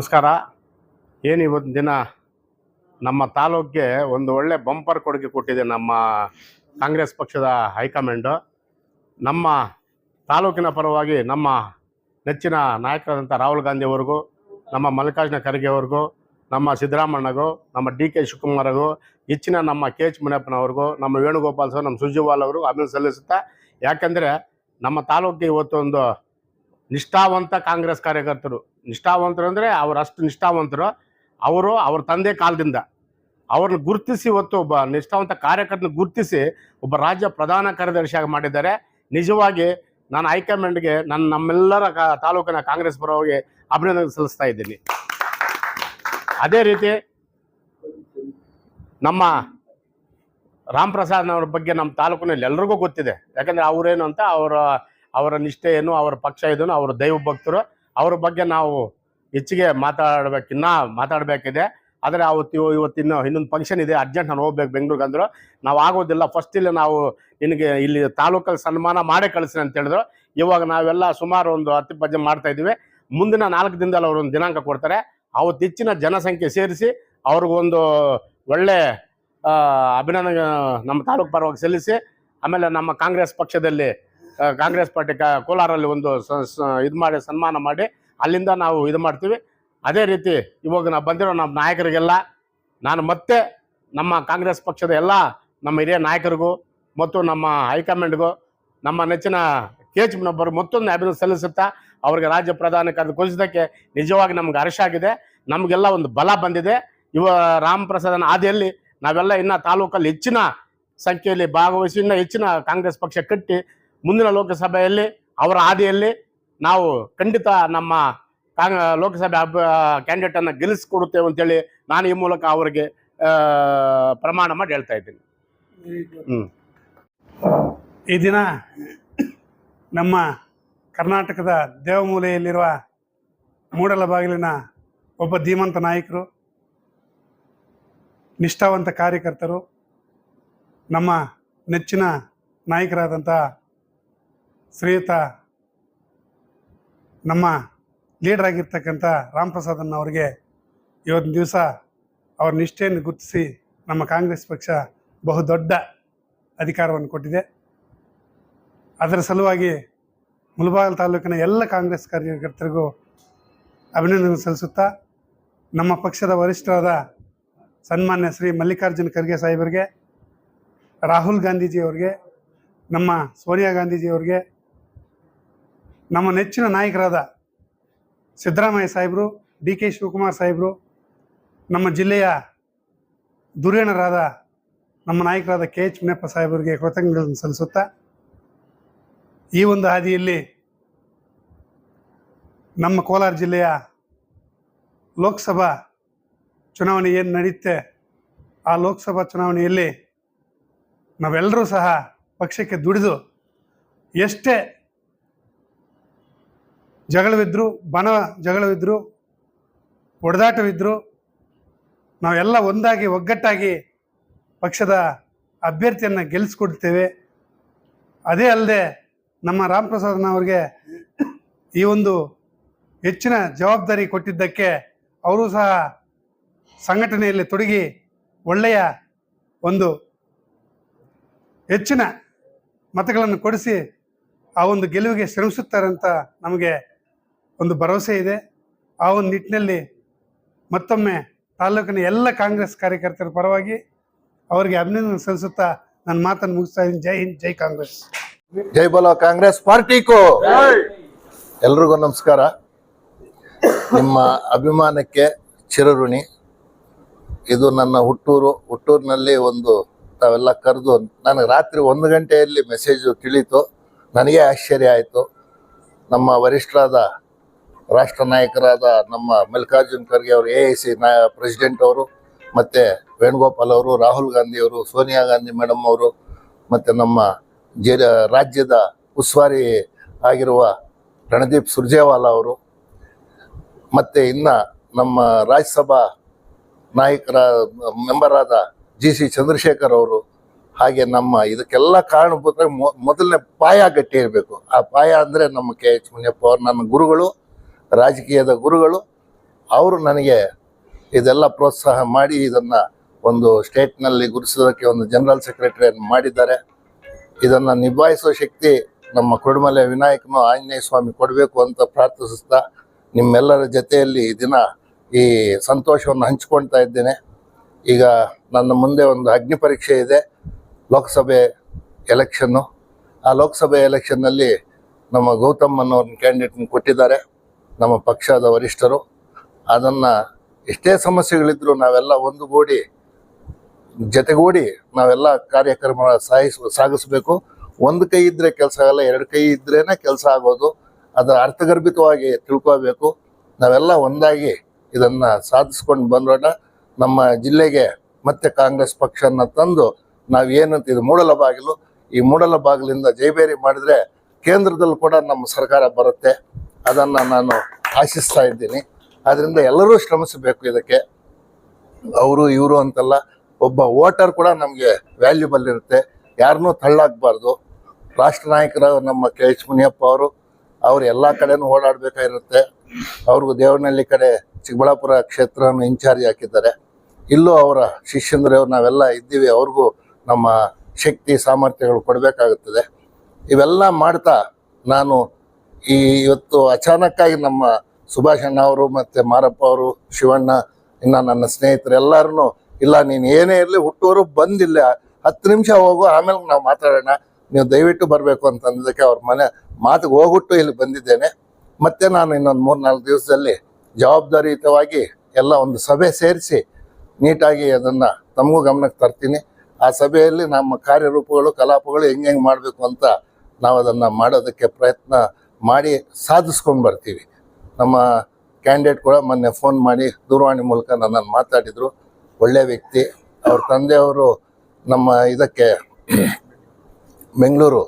ನಮಸ್ಕಾರ. ಏನು ಇವತ್ತು ದಿನ ನಮ್ಮ ತಾಲೂಕಿಗೆ ಒಂದು ಒಳ್ಳೆ ಬಂಪರ್ ಕೊಡುಗೆ ಕೊಟ್ಟಿದೆ ನಮ್ಮ ಕಾಂಗ್ರೆಸ್ ಪಕ್ಷದ ಹೈಕಮಾಂಡು. ನಮ್ಮ ತಾಲೂಕಿನ ಪರವಾಗಿ ನಮ್ಮ ನೆಚ್ಚಿನ ನಾಯಕರಾದಂಥ ರಾಹುಲ್ ಗಾಂಧಿ ಅವರಿಗೂ ನಮ್ಮ ಮಲ್ಲಿಕಾರ್ಜುನ ಖರ್ಗೆ ಅವ್ರಿಗೂ ನಮ್ಮ ಸಿದ್ದರಾಮಣ್ಣಗೂ ನಮ್ಮ ಡಿ ಕೆ ಶಿವಕುಮಾರ್ಗೂ, ಹೆಚ್ಚಿನ ನಮ್ಮ ಕೆ ಎಚ್ ಮುನಿಯಪ್ಪನವ್ರಿಗೂ, ನಮ್ಮ ವೇಣುಗೋಪಾಲ್ ಸರ್, ನಮ್ಮ ಸುರ್ಜೇವಾಲ್ ಅವರು ಅಭಿನಂದನೆ ಸಲ್ಲಿಸುತ್ತಾ, ಯಾಕೆಂದರೆ ನಮ್ಮ ತಾಲೂಕಿಗೆ ಇವತ್ತೊಂದು ನಿಷ್ಠಾವಂತ ಕಾಂಗ್ರೆಸ್ ಕಾರ್ಯಕರ್ತರು. ನಿಷ್ಠಾವಂತರು ಅಂದರೆ ಅವರು ಅಷ್ಟು ನಿಷ್ಠಾವಂತರು. ಅವರು ಅವ್ರ ತಂದೆ ಕಾಲದಿಂದ ಅವ್ರನ್ನ ಗುರುತಿಸಿ ಇವತ್ತು ಒಬ್ಬ ನಿಷ್ಠಾವಂತ ಕಾರ್ಯಕರ್ತನ ಗುರುತಿಸಿ ಒಬ್ಬ ರಾಜ್ಯ ಪ್ರಧಾನ ಕಾರ್ಯದರ್ಶಿಯಾಗಿ ಮಾಡಿದ್ದಾರೆ. ನಿಜವಾಗಿ ನಾನು ಹೈಕಮಾಂಡ್ಗೆ ನನ್ನ ನಮ್ಮೆಲ್ಲರ ತಾಲೂಕಿನ ಕಾಂಗ್ರೆಸ್ ಪರವಾಗಿ ಅಭಿನಂದನೆ ಸಲ್ಲಿಸ್ತಾ ಇದ್ದೀನಿ. ಅದೇ ರೀತಿ ನಮ್ಮ ರಾಮ್ ಪ್ರಸಾದ್ನವ್ರ ಬಗ್ಗೆ ನಮ್ಮ ತಾಲೂಕಿನಲ್ಲಿ ಎಲ್ರಿಗೂ ಗೊತ್ತಿದೆ. ಯಾಕಂದರೆ ಅವರೇನು ಅಂತ ಅವರ ಅವರ ನಿಷ್ಠೆ ಏನು ಅವರ ಪಕ್ಷ ಇದನ್ನು ಅವರ ದೈವ ಭಕ್ತರು ಅವ್ರ ಬಗ್ಗೆ ನಾವು ಹೆಚ್ಚಿಗೆ ಮಾತಾಡಬೇಕಿನ್ನ ಮಾತಾಡಬೇಕಿದೆ. ಆದರೆ ಅವತ್ತು ಇವ- ಇವತ್ತಿನ್ನು ಇನ್ನೊಂದು ಫಂಕ್ಷನ್ ಇದೆ ಅರ್ಜೆಂಟ್ ನಾನು ಹೋಗ್ಬೇಕು ಬೆಂಗಳೂರಿಗೆ ಅಂದರು. ನಾವು ಆಗೋದಿಲ್ಲ ಫಸ್ಟ್ ಇಲ್ಲಿ ನಾವು ನಿನಗೆ ಇಲ್ಲಿ ತಾಲೂಕಲ್ಲಿ ಸನ್ಮಾನ ಮಾಡೇ ಕಳಿಸ್ರಿ ಅಂತ ಹೇಳಿದ್ರು. ಇವಾಗ ನಾವೆಲ್ಲ ಸುಮಾರು ಒಂದು ಹತ್ತು ಇಪ್ಪತ್ತು ಮಾಡ್ತಾ ಇದ್ದೀವಿ. ಮುಂದಿನ ನಾಲ್ಕು ದಿನದಲ್ಲಿ ಅವರು ಒಂದು ದಿನಾಂಕ ಕೊಡ್ತಾರೆ. ಅವತ್ತು ಹೆಚ್ಚಿನ ಜನಸಂಖ್ಯೆ ಸೇರಿಸಿ ಅವ್ರಿಗೊಂದು ಒಳ್ಳೆ ಅಭಿನಂದನೆ ನಮ್ಮ ತಾಲೂಕು ಪರವಾಗಿ ಸಲ್ಲಿಸಿ, ಆಮೇಲೆ ನಮ್ಮ ಕಾಂಗ್ರೆಸ್ ಪಕ್ಷದಲ್ಲಿ ಕಾಂಗ್ರೆಸ್ ಪಾರ್ಟಿ ಕೋಲಾರಲ್ಲಿ ಒಂದು ಇದು ಮಾಡಿ, ಸನ್ಮಾನ ಮಾಡಿ ಅಲ್ಲಿಂದ ನಾವು ಇದು ಮಾಡ್ತೀವಿ. ಅದೇ ರೀತಿ ಇವಾಗ ನಾವು ಬಂದಿರೋ ನಮ್ಮ ನಾಯಕರಿಗೆಲ್ಲ ನಾನು ಮತ್ತೆ ನಮ್ಮ ಕಾಂಗ್ರೆಸ್ ಪಕ್ಷದ ಎಲ್ಲ ನಮ್ಮ ಹಿರಿಯ ನಾಯಕರಿಗೂ ಮತ್ತು ನಮ್ಮ ಹೈಕಮಾಂಡ್ಗೂ, ನಮ್ಮ ನೆಚ್ಚಿನ ಕೆ ಎಚ್ ನೊಬ್ಬರು ಮತ್ತೊಂದು ಅಭಿನಂದನೆ ಸಲ್ಲಿಸುತ್ತಾ ಅವರಿಗೆ ರಾಜ್ಯ ಪ್ರಧಾನ ಕರೆದುಕೊಳಿಸಿದ್ದಕ್ಕೆ ನಿಜವಾಗಿ ನಮ್ಗೆ ಹರ್ಷ ಆಗಿದೆ. ನಮಗೆಲ್ಲ ಒಂದು ಬಲ ಬಂದಿದೆ. ಇವ ರಾಮ್ ಪ್ರಸಾದನ ಹಾದಿಯಲ್ಲಿ ನಾವೆಲ್ಲ ಇನ್ನು ತಾಲೂಕಲ್ಲಿ ಹೆಚ್ಚಿನ ಸಂಖ್ಯೆಯಲ್ಲಿ ಭಾಗವಹಿಸಿ, ಇನ್ನೂ ಹೆಚ್ಚಿನ ಕಾಂಗ್ರೆಸ್ ಪಕ್ಷ ಕಟ್ಟಿ ಮುಂದಿನ ಲೋಕಸಭೆಯಲ್ಲಿ, ಅವರ ಹಾದಿಯಲ್ಲಿ ನಾವು ಖಂಡಿತ ನಮ್ಮ ಕಾಂಗ್, ಲೋಕಸಭೆ ಅಭ್ಯ ಕ್ಯಾಂಡಿಡೇಟನ್ನು ಗೆಲ್ಲಿಸ್ಕೊಡುತ್ತೇವೆ ಅಂತೇಳಿ ನಾನು ಈ ಮೂಲಕ ಅವರಿಗೆ ಪ್ರಮಾಣ ಮಾಡಿ ಹೇಳ್ತಾ ಇದ್ದೀನಿ. ಈ ದಿನ ನಮ್ಮ ಕರ್ನಾಟಕದ ದೇವಮೂಲೆಯಲ್ಲಿರುವ ಮೂಡಲಬಾಗಿಲಿನ ಒಬ್ಬ ಧೀಮಂತ ನಾಯಕರು, ನಿಷ್ಠಾವಂತ ಕಾರ್ಯಕರ್ತರು, ನಮ್ಮ ನೆಚ್ಚಿನ ನಾಯಕರಾದಂಥ ಶ್ರೀಯುತ, ನಮ್ಮ ಲೀಡರ್ ಆಗಿರ್ತಕ್ಕಂಥ ರಾಮ್ ಪ್ರಸಾದನ್ನ ಅವರಿಗೆ ಇವತ್ತಿನ ದಿವಸ ಅವ್ರ ನಿಷ್ಠೆಯನ್ನು ಗುರುತಿಸಿ ನಮ್ಮ ಕಾಂಗ್ರೆಸ್ ಪಕ್ಷ ಬಹುದೊಡ್ಡ ಅಧಿಕಾರವನ್ನು ಕೊಟ್ಟಿದೆ. ಅದರ ಸಲುವಾಗಿ ಮುಳಬಾಗಿಲು ತಾಲೂಕಿನ ಎಲ್ಲ ಕಾಂಗ್ರೆಸ್ ಕಾರ್ಯಕರ್ತರಿಗೂ ಅಭಿನಂದನೆ ಸಲ್ಲಿಸುತ್ತಾ, ನಮ್ಮ ಪಕ್ಷದ ವರಿಷ್ಠರಾದ ಸನ್ಮಾನ್ಯ ಶ್ರೀ ಮಲ್ಲಿಕಾರ್ಜುನ ಖರ್ಗೆ ಸಾಹೇಬರಿಗೆ, ರಾಹುಲ್ ಗಾಂಧೀಜಿಯವರಿಗೆ, ನಮ್ಮ ಸೋನಿಯಾ ಗಾಂಧೀಜಿಯವರಿಗೆ ನಮ್ಮ ನೆಚ್ಚಿನ ನಾಯಕರಾದ ಸಿದ್ದರಾಮಯ್ಯ ಸಾಹೇಬರು, ಡಿ ಕೆ ಶಿವಕುಮಾರ್ ಸಾಹೇಬರು, ನಮ್ಮ ಜಿಲ್ಲೆಯ ಧುರೀಣರಾದ ನಮ್ಮ ನಾಯಕರಾದ ಕೆ ಎಚ್ ಮುನಿಯಪ್ಪ ಸಾಹೇಬರಿಗೆ ಕೃತಜ್ಞತೆಗಳನ್ನು ಸಲ್ಲಿಸುತ್ತಾ, ಈ ಒಂದು ಹಾದಿಯಲ್ಲಿ ನಮ್ಮ ಕೋಲಾರ ಜಿಲ್ಲೆಯ ಲೋಕಸಭಾ ಚುನಾವಣೆ ಏನು ನಡೆಯುತ್ತೆ ಆ ಲೋಕಸಭಾ ಚುನಾವಣೆಯಲ್ಲಿ ನಾವೆಲ್ಲರೂ ಸಹ ಪಕ್ಷಕ್ಕೆ ದುಡಿದು ಎಷ್ಟೇ ಜಗಳವಿದ್ದರೂ ಬನ ಜಗಳವಿದ್ರು, ಹೊಡೆದಾಟವಿದ್ರು, ನಾವೆಲ್ಲ ಒಂದಾಗಿ, ಒಗ್ಗಟ್ಟಾಗಿ ಪಕ್ಷದ ಅಭ್ಯರ್ಥಿಯನ್ನು ಗೆಲ್ಲಿಸ್ಕೊಡ್ತೇವೆ ಅದೇ ಅಲ್ಲದೆ ನಮ್ಮ ರಾಮ್ ಪ್ರಸಾದ್ನವ್ರಿಗೆ ಈ ಒಂದು ಹೆಚ್ಚಿನ ಜವಾಬ್ದಾರಿ ಕೊಟ್ಟಿದ್ದಕ್ಕೆ ಅವರು ಸಹ ಸಂಘಟನೆಯಲ್ಲಿ ತೊಡಗಿ ಒಳ್ಳೆಯ ಒಂದು ಹೆಚ್ಚಿನ ಮತಗಳನ್ನು ಕೊಡಿಸಿ ಆ ಒಂದು ಗೆಲುವಿಗೆ ಶ್ರಮಿಸುತ್ತಾರೆ ಅಂತ ನಮಗೆ ಒಂದು ಭರವಸೆ ಇದೆ. ಆ ಒಂದು ನಿಟ್ಟಿನಲ್ಲಿ ಮತ್ತೊಮ್ಮೆ ತಾಲೂಕಿನ ಎಲ್ಲ ಕಾಂಗ್ರೆಸ್ ಕಾರ್ಯಕರ್ತರ ಪರವಾಗಿ ಅವರಿಗೆ ಅಭಿನಂದನೆ ಸಲ್ಲಿಸುತ್ತಾ ನನ್ನ ಮಾತನ್ನು ಮುಗಿಸ್ತಾ ಇದ್ದೀನಿ. ಜೈ ಹಿಂದ್, ಜೈ ಕಾಂಗ್ರೆಸ್. ಜೈ ಬಲೋ ಕಾಂಗ್ರೆಸ್ ಪಾರ್ಟಿಗೂ ಎಲ್ರಿಗೂ ನಮಸ್ಕಾರ. ನಿಮ್ಮ ಅಭಿಮಾನಕ್ಕೆ ಚಿರಋಣಿ. ಇದು ನನ್ನ ಹುಟ್ಟೂರು, ಹುಟ್ಟೂರಿನಲ್ಲಿ ಒಂದು ತಾವೆಲ್ಲ ಕರೆದು ನನಗೆ ರಾತ್ರಿ ಒಂದು ಗಂಟೆಯಲ್ಲಿ ಮೆಸೇಜು ತಿಳಿತು. ನನಗೆ ಆಶ್ಚರ್ಯ ಆಯಿತು. ನಮ್ಮ ವರಿಷ್ಠರಾದ ರಾಷ್ಟ್ರ ನಾಯಕರಾದ ನಮ್ಮ ಮಲ್ಲಿಕಾರ್ಜುನ್ ಖರ್ಗೆ ಅವರು ಎ ಐ ಸಿ ನಾಯ ಪ್ರೆಸಿಡೆಂಟ್ ಅವರು, ಮತ್ತು ವೇಣುಗೋಪಾಲ್ ಅವರು, ರಾಹುಲ್ ಗಾಂಧಿ ಅವರು, ಸೋನಿಯಾ ಗಾಂಧಿ ಮೇಡಮ್ ಅವರು, ಮತ್ತು ನಮ್ಮ ಜೆ, ರಾಜ್ಯದ ಉಸ್ತುವಾರಿ ಆಗಿರುವ ರಣದೀಪ್ ಸುರ್ಜೇವಾಲಾ ಅವರು, ಮತ್ತು ಇನ್ನು ನಮ್ಮ ರಾಜ್ಯಸಭಾ ನಾಯಕರ ಮೆಂಬರಾದ ಜಿ ಸಿ ಚಂದ್ರಶೇಖರ್ ಅವರು, ಹಾಗೆ ನಮ್ಮ ಇದಕ್ಕೆಲ್ಲ ಕಾರಣಭೂತ ಮೊದಲನೇ ಪಾಯ ಗಟ್ಟಿ ಇರಬೇಕು. ಆ ಪಾಯ ಅಂದರೆ ನಮ್ಮ ಕೆ ಎಚ್ ಮುನಿಯಪ್ಪ ಅವರು, ನನ್ನ ಗುರುಗಳು ರಾಜಕೀಯದ ಗುರುಗಳು, ಅವರು ನನಗೆ ಇದೆಲ್ಲ ಪ್ರೋತ್ಸಾಹ ಮಾಡಿ ಇದನ್ನು ಒಂದು ಸ್ಟೇಟ್ನಲ್ಲಿ ಗುರುಸೋದಕ್ಕೆ ಒಂದು ಜನರಲ್ ಸೆಕ್ರೆಟರಿಯನ್ನು ಮಾಡಿದ್ದಾರೆ. ಇದನ್ನು ನಿಭಾಯಿಸೋ ಶಕ್ತಿ ನಮ್ಮ ಕುಡುಮಲೆ ವಿನಾಯಕನು ಆಂಜನೇಯ ಸ್ವಾಮಿ ಕೊಡಬೇಕು ಅಂತ ಪ್ರಾರ್ಥಿಸುತ್ತಾ ನಿಮ್ಮೆಲ್ಲರ ಜೊತೆಯಲ್ಲಿ ದಿನ ಈ ಸಂತೋಷವನ್ನು ಹಂಚ್ಕೊಳ್ತಾ ಇದ್ದೇನೆ. ಈಗ ನನ್ನ ಮುಂದೆ ಒಂದು ಅಗ್ನಿ ಪರೀಕ್ಷೆ ಇದೆ, ಲೋಕಸಭೆ ಎಲೆಕ್ಷನ್ನು. ಆ ಲೋಕಸಭೆ ಎಲೆಕ್ಷನ್ನಲ್ಲಿ ನಮ್ಮ ಗೌತಮ್ ಅನ್ನೋರ್ನ ಕ್ಯಾಂಡಿಡೇಟ್ನ ಕೊಟ್ಟಿದ್ದಾರೆ. ನಮ್ಮ ಪಕ್ಷದ ವರಿಷ್ಠರು. ಅದನ್ನು ಎಷ್ಟೇ ಸಮಸ್ಯೆಗಳಿದ್ದರೂ ನಾವೆಲ್ಲ ಒಂದುಗೂಡಿ, ಜೊತೆಗೂಡಿ ನಾವೆಲ್ಲ ಕಾರ್ಯಕ್ರಮ ಸಾಗಿಸ್, ಸಾಗಿಸ್ಬೇಕು. ಒಂದು ಕೈ ಇದ್ದರೆ ಕೆಲಸ ಆಗಲ್ಲ, ಎರಡು ಕೈ ಇದ್ರೇ ಕೆಲಸ ಆಗೋದು. ಅದರ ಅರ್ಥಗರ್ಭಿತವಾಗಿ ತಿಳ್ಕೋಬೇಕು. ನಾವೆಲ್ಲ ಒಂದಾಗಿ ಇದನ್ನು ಸಾಧಿಸ್ಕೊಂಡು ಬಂದೋಣ ನಮ್ಮ ಜಿಲ್ಲೆಗೆ ಮತ್ತೆ ಕಾಂಗ್ರೆಸ್ ಪಕ್ಷನ ತಂದು ನಾವೇನಂತ ಇದು ಮೂಡಲ ಬಾಗಿಲು. ಈ ಮೂಡಲ ಬಾಗಿಲಿಂದ ಜೈಬೇರಿ ಮಾಡಿದ್ರೆ ಕೇಂದ್ರದಲ್ಲಿ ಕೂಡ ನಮ್ಮ ಸರ್ಕಾರ ಬರುತ್ತೆ. ಅದನ್ನು ನಾನು ಆಶಿಸ್ತಾ ಇದ್ದೀನಿ. ಆದ್ದರಿಂದ ಎಲ್ಲರೂ ಶ್ರಮಿಸಬೇಕು ಇದಕ್ಕೆ. ಅವರು, ಇವರು ಅಂತಲ್ಲ, ಒಬ್ಬ ವೋಟರ್ ಕೂಡ ನಮಗೆ ವ್ಯಾಲ್ಯೂಬಲ್ ಇರುತ್ತೆ. ಯಾರನ್ನೂ ತಳ್ಳಾಗಬಾರ್ದು. ರಾಷ್ಟ್ರ ನಾಯಕರ ನಮ್ಮ ಕೆ ಎಚ್ ಮುನಿಯಪ್ಪ ಅವರು, ಅವ್ರು ಎಲ್ಲ ಕಡೆನೂ ಓಡಾಡಬೇಕಾಗಿರುತ್ತೆ. ಅವ್ರಿಗೂ ದೇವನಹಳ್ಳಿ ಕಡೆ ಚಿಕ್ಕಬಳ್ಳಾಪುರ ಕ್ಷೇತ್ರವನ್ನು ಇನ್ಚಾರ್ಜ್ ಹಾಕಿದ್ದಾರೆ. ಇಲ್ಲೂ ಅವರ ಶಿಷ್ಯಂದ್ರೆ ನಾವೆಲ್ಲ ಇದ್ದೀವಿ. ಅವ್ರಿಗೂ ನಮ್ಮ ಶಕ್ತಿ, ಸಾಮರ್ಥ್ಯಗಳು ಕೊಡಬೇಕಾಗುತ್ತದೆ. ಇವೆಲ್ಲ ಮಾಡ್ತಾ ನಾನು ಈ ಇವತ್ತು ಅಚಾನಕ್ಕಾಗಿ ನಮ್ಮ ಸುಭಾಷ್ ಅಣ್ಣ ಅವರು ಮತ್ತು ಮಾರಪ್ಪ ಅವರು, ಶಿವಣ್ಣ, ಇನ್ನು ನನ್ನ ಸ್ನೇಹಿತರು ಎಲ್ಲರೂ ಇಲ್ಲ, ನೀನು ಏನೇ ಇರಲಿ ಹುಟ್ಟುವರು ಬಂದಿಲ್ಲ ಹತ್ತು ನಿಮಿಷ ಹೋಗು, ಆಮೇಲೆ ನಾವು ಮಾತಾಡೋಣ. ನೀವು ದಯವಿಟ್ಟು ಬರಬೇಕು ಅಂತ ಅಂದಕ್ಕೆ ಅವ್ರ ಮನೆ ಮಾತಿಗೆ ಹೋಗ್ಬಿಟ್ಟು ಇಲ್ಲಿ ಬಂದಿದ್ದೇನೆ. ಮತ್ತೆ ನಾನು ಇನ್ನೊಂದು ಮೂರು ನಾಲ್ಕು ದಿವಸದಲ್ಲಿ ಜವಾಬ್ದಾರಿಯುತವಾಗಿ ಎಲ್ಲ ಒಂದು ಸಭೆ ಸೇರಿಸಿ ನೀಟಾಗಿ ಅದನ್ನು ತಮಗೂ ಗಮನಕ್ಕೆ ತರ್ತೀನಿ. ಆ ಸಭೆಯಲ್ಲಿ ನಮ್ಮ ಕಾರ್ಯರೂಪಗಳು, ಕಲಾಪಗಳು ಹೆಂಗೆ ಹೆಂಗೆ ಮಾಡಬೇಕು ಅಂತ ನಾವು ಅದನ್ನು ಮಾಡೋದಕ್ಕೆ ಪ್ರಯತ್ನ ಮಾಡಿ ಸಾಧಿಸ್ಕೊಂಡು ಬರ್ತೀವಿ. ನಮ್ಮ ಕ್ಯಾಂಡಿಡೇಟ್ ಕೂಡ ಮೊನ್ನೆ ಫೋನ್ ಮಾಡಿ ದೂರವಾಣಿ ಮೂಲಕ ನನ್ನನ್ನು ಮಾತಾಡಿದರು. ಒಳ್ಳೆಯ ವ್ಯಕ್ತಿ. ಅವ್ರ ತಂದೆಯವರು ನಮ್ಮ ಇದಕ್ಕೆ ಬೆಂಗಳೂರು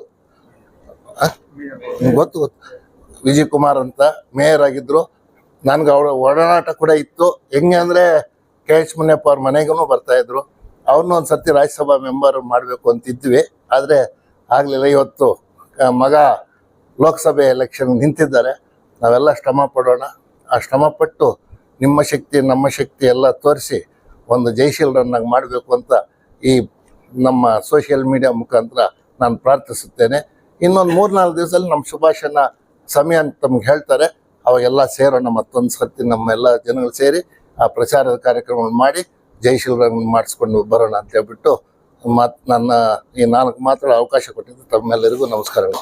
ಗೊತ್ತು ಗೊತ್ತು. ವಿಜಯ್ ಕುಮಾರ್ ಅಂತ ಮೇಯರ್ ಆಗಿದ್ರು. ನನಗೆ ಅವರ ಒಡನಾಟ ಕೂಡ ಇತ್ತು. ಹೆಂಗೆ ಅಂದರೆ ಕೆ ಎಚ್ ಮುನಿಯಪ್ಪ ಅವ್ರ ಮನೆಗೂ ಬರ್ತಾಯಿದ್ರು ಅವ್ರನ್ನೂ ಒಂದು ಸರ್ತಿ ರಾಜ್ಯಸಭಾ ಮೆಂಬರ್ ಮಾಡಬೇಕು ಅಂತಿದ್ವಿ. ಆದರೆ ಆಗಲಿಲ್ಲ. ಇವತ್ತು ಮಗ ಲೋಕಸಭೆ ಎಲೆಕ್ಷನ್ ನಿಂತಿದ್ದಾರೆ. ನಾವೆಲ್ಲ ಶ್ರಮ ಪಡೋಣ. ಆ ಶ್ರಮ ಪಟ್ಟು ನಿಮ್ಮ ಶಕ್ತಿ, ನಮ್ಮ ಶಕ್ತಿ ಎಲ್ಲ ತೋರಿಸಿ ಒಂದು ಜಯಶೀಲರನ್ನಾಗಿ ಮಾಡಬೇಕು ಅಂತ ಈ ನಮ್ಮ ಸೋಷಿಯಲ್ ಮೀಡಿಯಾ ಮುಖಾಂತರ ನಾನು ಪ್ರಾರ್ಥಿಸುತ್ತೇನೆ. ಇನ್ನೊಂದು ಮೂರ್ನಾಲ್ಕು ದಿವಸದಲ್ಲಿ ನಮ್ಮ ಶುಭಾಶಯನ ಸಮಯ ಅಂತ ತಮ್ಗೆ ಹೇಳ್ತಾರೆ. ಅವಾಗೆಲ್ಲ ಸೇರೋಣ ಮತ್ತೊಂದು ಸರ್ತಿ ನಮ್ಮೆಲ್ಲ ಜನಗಳು ಸೇರಿ ಆ ಪ್ರಚಾರದ ಕಾರ್ಯಕ್ರಮವನ್ನು ಮಾಡಿ ಜಯಶೀಲರನ್ನು ಮಾಡಿಸ್ಕೊಂಡು ಬರೋಣ ಅಂತ ಹೇಳ್ಬಿಟ್ಟು ಮಾತ್ ನನ್ನ ಈ ನಾಲ್ಕು ಮಾತ್ರ ಅವಕಾಶ ಕೊಟ್ಟಿದ್ದು ತಮ್ಮೆಲ್ಲರಿಗೂ ನಮಸ್ಕಾರಗಳು